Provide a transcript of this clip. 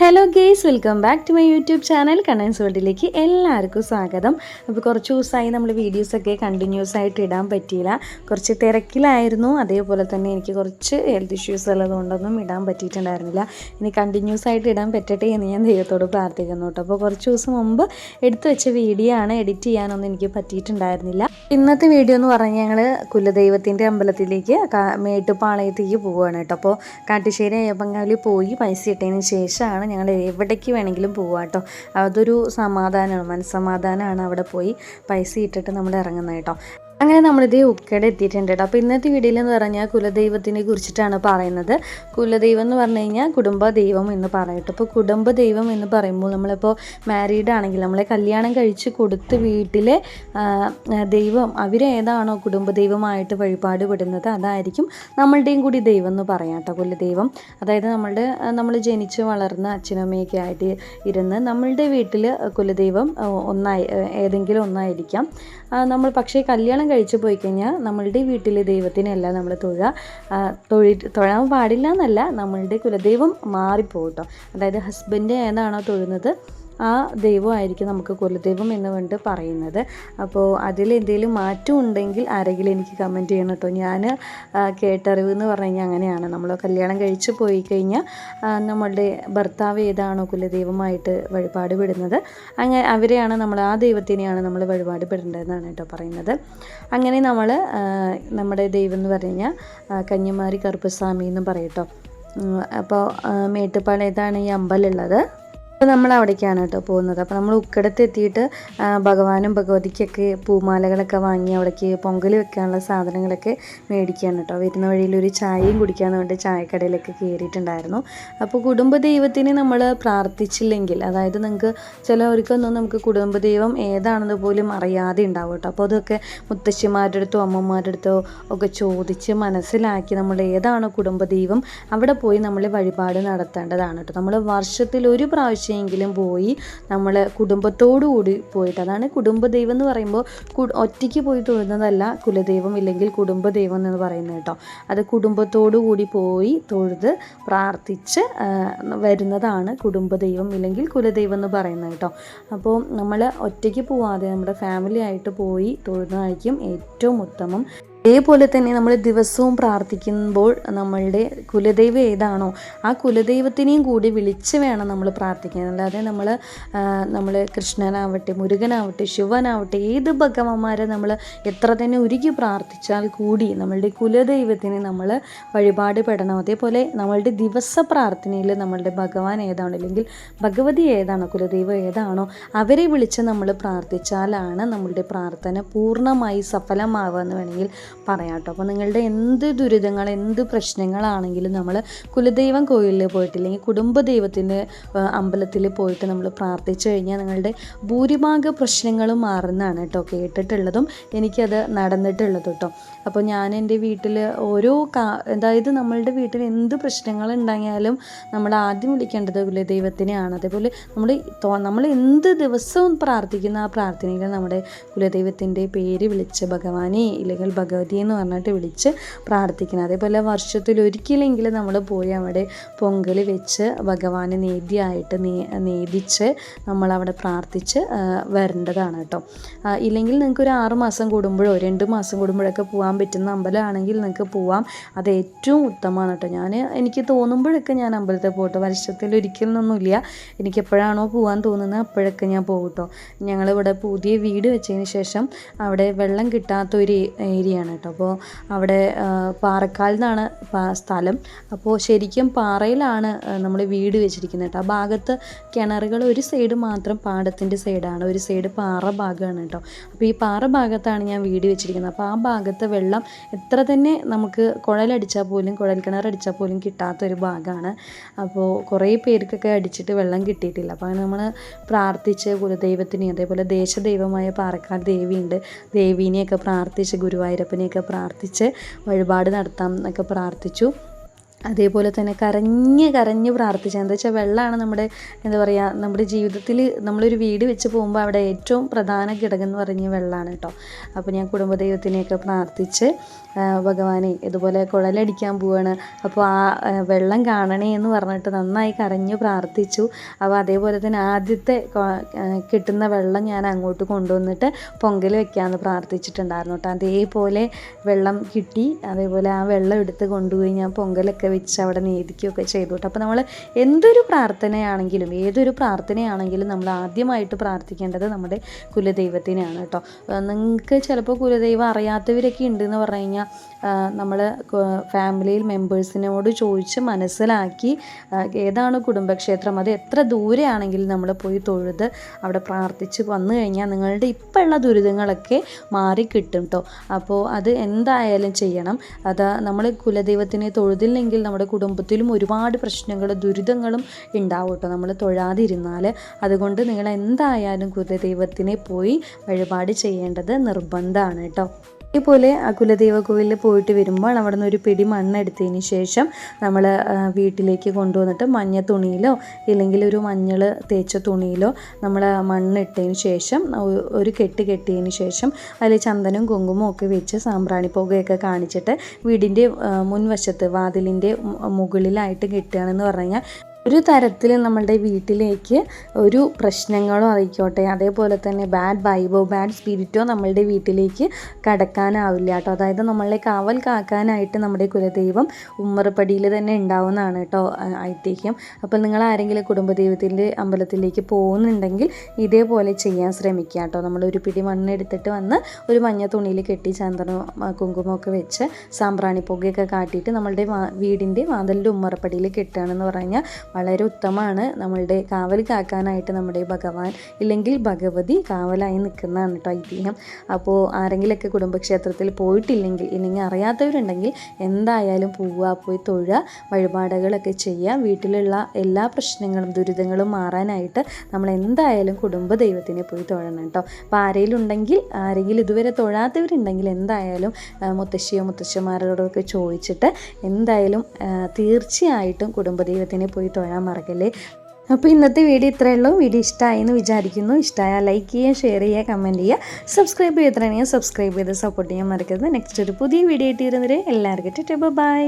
Hello guys welcome back to my YouTube channel Kannan's വേൾഡിലേക്ക് എല്ലാവർക്കും സ്വാഗതം. അപ്പോൾ കുറച്ച് ദിവസമായി നമ്മൾ വീഡിയോസൊക്കെ കണ്ടിന്യൂസ് ആയിട്ട് ഇടാൻ പറ്റിയില്ല. കുറച്ച് തിരക്കിലായിരുന്നു. അതേപോലെ തന്നെ എനിക്ക് കുറച്ച് ഹെൽത്ത് ഇഷ്യൂസ് ഉള്ളതുകൊണ്ടൊന്നും ഇടാൻ പറ്റിയിട്ടുണ്ടായിരുന്നില്ല. ഇനി കണ്ടിന്യൂസ് ആയിട്ട് ഇടാൻ പറ്റട്ടെ എന്ന് ഞാൻ ദൈവത്തോട് പ്രാർത്ഥിക്കുന്നു കേട്ടോ. അപ്പോൾ കുറച്ച് ദിവസം മുമ്പ് എടുത്തു വെച്ച വീഡിയോ ആണ് എഡിറ്റ് ചെയ്യാനൊന്നും എനിക്ക് പറ്റിയിട്ടുണ്ടായിരുന്നില്ല. ഇന്നത്തെ വീഡിയോ എന്ന് പറഞ്ഞാൽ ഞങ്ങൾ കുലദൈവത്തിന്റെ അമ്പലത്തിലേക്ക് മേട്ടുപ്പാളയത്തേക്ക് പോവുകയാണ് കേട്ടോ. അപ്പോൾ കാട്ടുശ്ശേരി അയ്യപ്പങ്കാവിൽ പോയി പൈസ ഇട്ടതിന് ശേഷമാണ് ഞങ്ങൾ എവിടേക്ക് വേണമെങ്കിലും പോവുക കേട്ടോ. അതൊരു സമാധാനമാണ് മനസ്സമാധാനമാണ് അവിടെ പോയി പൈസ ഇട്ടിട്ട് നമ്മൾ ഇറങ്ങുന്നത് കേട്ടോ. അങ്ങനെ നമ്മളിത് ഉക്കയുടെ എത്തിയിട്ടുണ്ട് കേട്ടോ അപ്പോൾ ഇന്നത്തെ വീഡിയോയിൽ എന്ന് പറഞ്ഞാൽ കുലദൈവത്തിനെ കുറിച്ചിട്ടാണ് പറയുന്നത്. കുലദൈവം എന്ന് പറഞ്ഞു കഴിഞ്ഞാൽ കുടുംബ ദൈവം എന്ന് പറയട്ടെ. അപ്പോൾ കുടുംബ ദൈവം എന്ന് പറയുമ്പോൾ നമ്മളിപ്പോൾ മാരീഡ് ആണെങ്കിൽ നമ്മളെ കല്യാണം കഴിച്ച് കൊടുത്ത് വീട്ടിലെ ദൈവം അവരേതാണോ കുടുംബ ദൈവമായിട്ട് വഴിപാട് വിടുന്നത് അതായിരിക്കും നമ്മളുടെയും കൂടി ദൈവം എന്ന് പറയാം കേട്ടോ കുലദൈവം. അതായത് നമ്മളുടെ നമ്മൾ ജനിച്ച് വളർന്ന അച്ഛനമ്മയൊക്കെ ആയിട്ട് ഇരുന്ന് നമ്മളുടെ വീട്ടിൽ കുലദൈവം ഒന്നായി ഏതെങ്കിലും ഒന്നായിരിക്കാം. നമ്മൾ പക്ഷേ കല്യാണം കഴിച്ച് പോയി കഴിഞ്ഞാൽ നമ്മളുടെ വീട്ടിലെ ദൈവത്തിനല്ല നമ്മൾ തൊഴുക ആ, തൊഴി തൊഴാൻ പാടില്ല എന്നല്ല നമ്മളുടെ കുലദൈവം മാറിപ്പോകും അതായത് ഹസ്ബൻഡ് ഏതാണോ തൊഴുന്നത് ആ ദൈവമായിരിക്കും നമുക്ക് കുലദൈവം എന്ന് വേണ്ടി പറയുന്നത്. അപ്പോൾ അതിൽ എന്തെങ്കിലും മാറ്റം ഉണ്ടെങ്കിൽ ആരെങ്കിലും എനിക്ക് കമന്റ് ചെയ്യണം കേട്ടോ ഞാൻ കേട്ടറിവ് എന്ന് പറഞ്ഞു കഴിഞ്ഞാൽ അങ്ങനെയാണ്. നമ്മൾ കല്യാണം കഴിച്ച് പോയി കഴിഞ്ഞാൽ നമ്മളുടെ ഭർത്താവ് ഏതാണോ കുലദൈവമായിട്ട് വഴിപാട് വിടുന്നത് അങ്ങനെ അവരെയാണ് നമ്മൾ ആ ദൈവത്തിനെയാണ് നമ്മൾ വഴിപാട് പെടേണ്ടതെന്നാണ് കേട്ടോ പറയുന്നത്. അങ്ങനെ നമ്മൾ നമ്മുടെ ദൈവം എന്ന് പറഞ്ഞു കഴിഞ്ഞാൽ കന്യമാരി കറുപ്പസ്വാമി എന്നും പറയട്ടോ അപ്പോൾ മേട്ടുപ്പാളയത്താണ് ഈ അമ്പലമുള്ളത് അപ്പോൾ നമ്മൾ അവിടേക്കാണ് കേട്ടോ പോകുന്നത്. അപ്പോൾ നമ്മൾ ഉക്കടത്ത് എത്തിയിട്ട് ഭഗവാനും ഭഗവതിക്കൊക്കെ പൂമാലകളൊക്കെ വാങ്ങി അവിടേക്ക് പൊങ്കൽ വെക്കാനുള്ള സാധനങ്ങളൊക്കെ മേടിക്കുകയാണ് കേട്ടോ വരുന്ന വഴിയിൽ ഒരു ചായയും കുടിക്കാന്ന് വേണ്ടി ചായക്കടയിലൊക്കെ കയറിയിട്ടുണ്ടായിരുന്നു അപ്പോൾ കുടുംബ ദൈവത്തിന് നമ്മൾ പ്രാർത്ഥിച്ചില്ലെങ്കിൽ അതായത് നിങ്ങൾക്ക് ചിലവർക്കൊന്നും നമുക്ക് കുടുംബ ദൈവം ഏതാണെന്ന് പോലും അറിയാതെ ഉണ്ടാവും കേട്ടോ അപ്പോൾ അതൊക്കെ മുത്തശ്ശിമാരുടെ അടുത്തോ അമ്മമാരുടെ അടുത്തോ ഒക്കെ ചോദിച്ച് മനസ്സിലാക്കി നമ്മൾ ഏതാണോ കുടുംബ ദൈവം അവിടെ പോയി നമ്മൾ വഴിപാട് നടത്തേണ്ടതാണ് കേട്ടോ നമ്മൾ വർഷത്തിൽ ഒരു പ്രാവശ്യമെങ്കിലും പോയി നമ്മൾ കുടുംബത്തോടു കൂടി പോയിട്ട് അതാണ് കുടുംബദൈവം എന്ന് പറയുമ്പോൾ ഒറ്റയ്ക്ക് പോയി തൊഴുന്നതല്ല കുലദൈവം ഇല്ലെങ്കിൽ കുടുംബദൈവം എന്ന് പറയുന്നത് കേട്ടോ. അത് കുടുംബത്തോടു കൂടി പോയി തൊഴുത് പ്രാർത്ഥിച്ച് വരുന്നതാണ് കുടുംബദൈവം ഇല്ലെങ്കിൽ കുലദൈവം എന്ന് പറയുന്നത് കേട്ടോ. അപ്പോൾ നമ്മൾ ഒറ്റയ്ക്ക് പോവാതെ നമ്മുടെ ഫാമിലി ആയിട്ട് പോയി തൊഴുന്നതായിരിക്കും ഏറ്റവും ഉത്തമം. അതേപോലെ തന്നെ നമ്മൾ ദിവസവും പ്രാർത്ഥിക്കുമ്പോൾ നമ്മളുടെ കുലദൈവം ഏതാണോ ആ കുലദൈവത്തിനെയും കൂടി വിളിച്ച് വേണം നമ്മൾ പ്രാർത്ഥിക്കാൻ. അല്ലാതെ നമ്മൾ നമ്മൾ കൃഷ്ണനാവട്ടെ മുരുകനാവട്ടെ ശിവനാവട്ടെ ഏത് ഭഗവാന്മാരെ നമ്മൾ എത്ര തന്നെ ഉരുകി പ്രാർത്ഥിച്ചാൽ കൂടി നമ്മളുടെ കുലദൈവത്തിന് നമ്മൾ വഴിപാട് പെടണം. അതേപോലെ നമ്മളുടെ ദിവസ പ്രാർത്ഥനയിൽ നമ്മളുടെ ഭഗവാൻ ഏതാണോ അല്ലെങ്കിൽ ഭഗവതി ഏതാണോ കുലദൈവം ഏതാണോ അവരെ വിളിച്ച് നമ്മൾ പ്രാർത്ഥിച്ചാലാണ് നമ്മളുടെ പ്രാർത്ഥന പൂർണമായി സഫലമാവുക എന്ന് വേണമെങ്കിൽ പറയാം കേട്ടോ അപ്പോൾ നിങ്ങളുടെ എന്ത് ദുരിതങ്ങൾ എന്ത് പ്രശ്നങ്ങളാണെങ്കിലും നമ്മൾ കുലദൈവം കോയിലിൽ പോയിട്ടില്ലെങ്കിൽ കുടുംബദൈവത്തിന്റെ അമ്പലത്തിൽ പോയിട്ട് നമ്മൾ പ്രാർത്ഥിച്ചു കഴിഞ്ഞാൽ നിങ്ങളുടെ ഭൂരിഭാഗ പ്രശ്നങ്ങളും മാറുന്നതാണ് കേട്ടോ. കേട്ടിട്ടുള്ളതും എനിക്കത് നടന്നിട്ടുള്ളത് കേട്ടോ. അപ്പോൾ ഞാൻ എന്റെ വീട്ടിൽ ഓരോ കാ അതായത് നമ്മളുടെ വീട്ടിൽ എന്ത് പ്രശ്നങ്ങൾ ഉണ്ടായാലും നമ്മൾ ആദ്യം വിളിക്കേണ്ടത് കുലദൈവത്തിനെയാണ്. അതേപോലെ നമ്മൾ നമ്മൾ എന്ത് ദിവസവും പ്രാർത്ഥിക്കുന്ന ആ പ്രാർത്ഥനകൾ നമ്മുടെ കുലദൈവത്തിന്റെ പേര് വിളിച്ച് ഭഗവാനെ ഇല്ലെങ്കിൽ ഭഗവതി എന്ന് പറഞ്ഞിട്ട് വിളിച്ച് പ്രാർത്ഥിക്കണം അതേപോലെ വർഷത്തിൽ ഒരിക്കലെങ്കിലും നമ്മൾ പോയി അവിടെ പൊങ്കൽ വെച്ച് ഭഗവാനെ നേദ്യമായിട്ട് നേദിച്ച് നമ്മളവിടെ പ്രാർത്ഥിച്ച് വരേണ്ടതാണ് കേട്ടോ. ഇല്ലെങ്കിൽ നിങ്ങൾക്ക് ഒരു ആറ് മാസം കൂടുമ്പോഴോ രണ്ട് മാസം കൂടുമ്പോഴൊക്കെ പോകാൻ പറ്റുന്ന അമ്പലമാണെങ്കിൽ നിങ്ങൾക്ക് പോവാം. അത് ഏറ്റവും ഉത്തമമാണ് കേട്ടോ. ഞാൻ എനിക്ക് തോന്നുമ്പോഴൊക്കെ ഞാൻ അമ്പലത്തിൽ പോകട്ടോ. വർഷത്തിൽ ഒരിക്കലൊന്നുമില്ല. എനിക്ക് എപ്പോഴാണോ പോകാൻ തോന്നുന്നത് അപ്പോഴൊക്കെ ഞാൻ പോകും കേട്ടോ ഞങ്ങളിവിടെ പുതിയ വീട് വെച്ചതിന് ശേഷം അവിടെ വെള്ളം കിട്ടാത്ത ഒരു കേട്ടോ. അപ്പോൾ അവിടെ പാറക്കാൽ സ്ഥലം. അപ്പോൾ ശരിക്കും പാറയിലാണ് നമ്മൾ വീട് വെച്ചിരിക്കുന്നത് കേട്ടോ. ആ ഭാഗത്ത് കിണറുകൾ ഒരു സൈഡ് മാത്രം പാടത്തിന്റെ സൈഡാണ്. ഒരു സൈഡ് പാറ ഭാഗമാണ് കേട്ടോ. അപ്പോൾ ഈ പാറ ഭാഗത്താണ് ഞാൻ വീട് വെച്ചിരിക്കുന്നത്. അപ്പോൾ ആ ഭാഗത്ത് വെള്ളം എത്ര തന്നെ നമുക്ക് കുഴലടിച്ചാൽ പോലും കുഴൽ കിണറടിച്ചാൽ പോലും കിട്ടാത്തൊരു ഭാഗമാണ്. അപ്പോൾ കുറേ പേർക്കൊക്കെ അടിച്ചിട്ട് വെള്ളം കിട്ടിയിട്ടില്ല. അപ്പോൾ നമ്മൾ പ്രാർത്ഥിച്ച് ഗുരുദൈവത്തിനെയും അതേപോലെ ദേശദൈവമായ പാറക്കാട് ദേവിയുണ്ട്. ദേവീനെയൊക്കെ പ്രാർത്ഥിച്ച് ഗുരുവായൂരപ്പനെയൊക്കെ പ്രാർത്ഥിച്ച് വഴിപാട് നടത്താം എന്നൊക്കെ പ്രാർത്ഥിച്ചു. അതേപോലെ തന്നെ കരഞ്ഞ് കരഞ്ഞ് പ്രാർത്ഥിച്ച എന്താ വെച്ചാൽ വെള്ളമാണ് നമ്മുടെ എന്താ പറയുക നമ്മുടെ ജീവിതത്തിൽ നമ്മളൊരു വീട് വെച്ച് പോകുമ്പോൾ അവിടെ ഏറ്റവും പ്രധാന ഘടകം എന്ന് പറഞ്ഞ് വെള്ളമാണ് കേട്ടോ. അപ്പോൾ ഞാൻ കുടുംബദൈവത്തിനെയൊക്കെ പ്രാർത്ഥിച്ച് ഭഗവാനെ ഇതുപോലെ കുഴലടിക്കാൻ പോവാണ്. അപ്പോൾ ആ, വെള്ളം കാണണേ എന്ന് പറഞ്ഞിട്ട് നന്നായി കരഞ്ഞ് പ്രാർത്ഥിച്ചു. അപ്പോൾ അതേപോലെ തന്നെ ആദ്യത്തെ കിട്ടുന്ന വെള്ളം ഞാൻ അങ്ങോട്ട് കൊണ്ടുവന്നിട്ട് പൊങ്കൽ വെക്കാമെന്ന് പ്രാർത്ഥിച്ചിട്ടുണ്ടായിരുന്നു കേട്ടോ. അതേപോലെ വെള്ളം കിട്ടി. അതേപോലെ ആ വെള്ളം എടുത്ത് കൊണ്ടുപോയി ഞാൻ പൊങ്കലൊക്കെ വെച്ച് അവിടെ നീതിക്കുകയൊക്കെ ചെയ്തു കേട്ടോ. അപ്പോൾ നമ്മൾ എന്തൊരു പ്രാർത്ഥനയാണെങ്കിലും ഏതൊരു പ്രാർത്ഥനയാണെങ്കിലും നമ്മൾ ആദ്യമായിട്ട് പ്രാർത്ഥിക്കേണ്ടത് നമ്മുടെ കുലദൈവത്തിനെയാണ് കേട്ടോ. നിങ്ങൾക്ക് ചിലപ്പോൾ കുലദൈവം അറിയാത്തവരൊക്കെ ഉണ്ടെന്ന് പറഞ്ഞു കഴിഞ്ഞാൽ നമ്മൾ ഫാമിലിയിൽ മെമ്പേഴ്സിനോട് ചോദിച്ച് മനസ്സിലാക്കി ഏതാണ് കുടുംബക്ഷേത്രം അത് എത്ര ദൂരെയാണെങ്കിലും നമ്മൾ പോയി തൊഴുത് അവിടെ പ്രാർത്ഥിച്ച് വന്നു കഴിഞ്ഞാൽ നിങ്ങളുടെ ഇപ്പോഴുള്ള ദുരിതങ്ങളൊക്കെ മാറിക്കിട്ടും കേട്ടോ. അപ്പോൾ അത് എന്തായാലും ചെയ്യണം. അത് നമ്മൾ കുലദൈവത്തിനെ തൊഴുതില്ലെങ്കിൽ നമ്മുടെ കുടുംബത്തിലും ഒരുപാട് പ്രശ്നങ്ങളും ദുരിതങ്ങളും ഉണ്ടാവട്ടോ. നമ്മൾ തൊഴാതിരുന്നാൽ അതുകൊണ്ട് നിങ്ങൾ എന്തായാലും കുലദൈവത്തിനെ പോയി വഴിപാട് ചെയ്യേണ്ടത് നിർബന്ധമാണ് കേട്ടോ. ഇതുപോലെ ആ കോവിലിൽ പോയിട്ട് വരുമ്പോൾ അവിടെ നിന്ന് ഒരു പിടി മണ്ണെടുത്തതിന് ശേഷം നമ്മൾ വീട്ടിലേക്ക് കൊണ്ടുവന്നിട്ട് മഞ്ഞ തുണിയിലോ ഇല്ലെങ്കിൽ ഒരു മഞ്ഞൾ തേച്ച തുണിയിലോ നമ്മൾ മണ്ണിട്ടതിന് ശേഷം ഒരു കെട്ട് കെട്ടിയതിന് ശേഷം അതിൽ ചന്ദനം കുങ്കുമം ഒക്കെ വെച്ച് സാമ്പ്രാണി പുകയൊക്കെ കാണിച്ചിട്ട് വീടിന്റെ മുൻവശത്ത് വാതിലിന്റെ മുകളിലായിട്ട് കെട്ടുകയാണെന്ന് പറഞ്ഞു കഴിഞ്ഞാൽ ഒരു തരത്തിൽ നമ്മളുടെ വീട്ടിലേക്ക് ഒരു പ്രശ്നങ്ങളോ ആയിക്കോട്ടെ അതേപോലെ തന്നെ ബാഡ് വൈബോ ബാഡ് സ്പിരിറ്റോ നമ്മളുടെ വീട്ടിലേക്ക് കടക്കാനാവില്ല കേട്ടോ. അതായത് നമ്മളെ കാവൽ കാക്കാനായിട്ട് നമ്മുടെ കുലദൈവം ഉമ്മറപ്പടിയിൽ തന്നെ ഉണ്ടാവുന്നതാണ് കേട്ടോ ഐതിഹ്യം. അപ്പോൾ നിങ്ങൾ ആരെങ്കിലും കുടുംബദൈവത്തിന്റെ അമ്പലത്തിലേക്ക് പോകുന്നുണ്ടെങ്കിൽ ഇതേപോലെ ചെയ്യാൻ ശ്രമിക്കുക കേട്ടോ. നമ്മൾ ഒരു പിടി മണ്ണെടുത്തിട്ട് വന്ന് ഒരു മഞ്ഞ തുണിയിൽ കെട്ടി കുങ്കുമൊക്കെ കുങ്കുമമൊക്കെ വെച്ച് സാമ്പ്രാണി പുകയൊക്കെ കാട്ടിയിട്ട് നമ്മളുടെ വീടിന്റെ വാതിലിന്റെ ഉമ്മറപ്പടിയിൽ കെട്ടുകയാണെന്ന് പറഞ്ഞാൽ വളരെ ഉത്തമമാണ്. നമ്മളുടെ കാവൽ കാക്കാനായിട്ട് നമ്മുടെ ഭഗവാൻ ഇല്ലെങ്കിൽ ഭഗവതി കാവലായി നിൽക്കുന്നതാണ് കേട്ടോ ഐതിഹ്യം അപ്പോൾ ആരെങ്കിലുമൊക്കെ കുടുംബക്ഷേത്രത്തിൽ പോയിട്ടില്ലെങ്കിൽ ഇല്ലെങ്കിൽ അറിയാത്തവരുണ്ടെങ്കിൽ എന്തായാലും പോവുക പോയി തൊഴുക വഴിപാടുകളൊക്കെ ചെയ്യുക. വീട്ടിലുള്ള എല്ലാ പ്രശ്നങ്ങളും ദുരിതങ്ങളും മാറാനായിട്ട് നമ്മൾ എന്തായാലും കുടുംബ ദൈവത്തിനെ പോയി തൊഴണം കേട്ടോ. അപ്പോൾ ആരെങ്കിലും ഉണ്ടെങ്കിൽ ആരെങ്കിലും ഇതുവരെ തൊഴാത്തവരുണ്ടെങ്കിൽ എന്തായാലും മുത്തശ്ശിയോ മുത്തശ്ശന്മാരോടൊക്കെ ചോദിച്ചിട്ട് എന്തായാലും തീർച്ചയായിട്ടും കുടുംബ ദൈവത്തിനെ പോയി തൊഴാൻ മറക്കല്ലേ? അപ്പോൾ ഇന്നത്തെ വീഡിയോ ഇത്രയേ ഉള്ളൂ. വീഡിയോ ഇഷ്ടമായി എന്ന് വിചാരിക്കുന്നു. ഇഷ്ടമായാൽ ലൈക്ക് ചെയ്യുക ഷെയർ ചെയ്യുക കമന്റ് ചെയ്യുക. സബ്സ്ക്രൈബ് ചെയ്തിട്ടുണ്ടെങ്കിൽ സബ്സ്ക്രൈബ് ചെയ്ത് സപ്പോർട്ട് ചെയ്യാൻ മറക്കരുത്. നെക്സ്റ്റ് ഒരു പുതിയ വീഡിയോ ആയിട്ട് വരുന്നവരെ എല്ലാവർക്കും ബൈ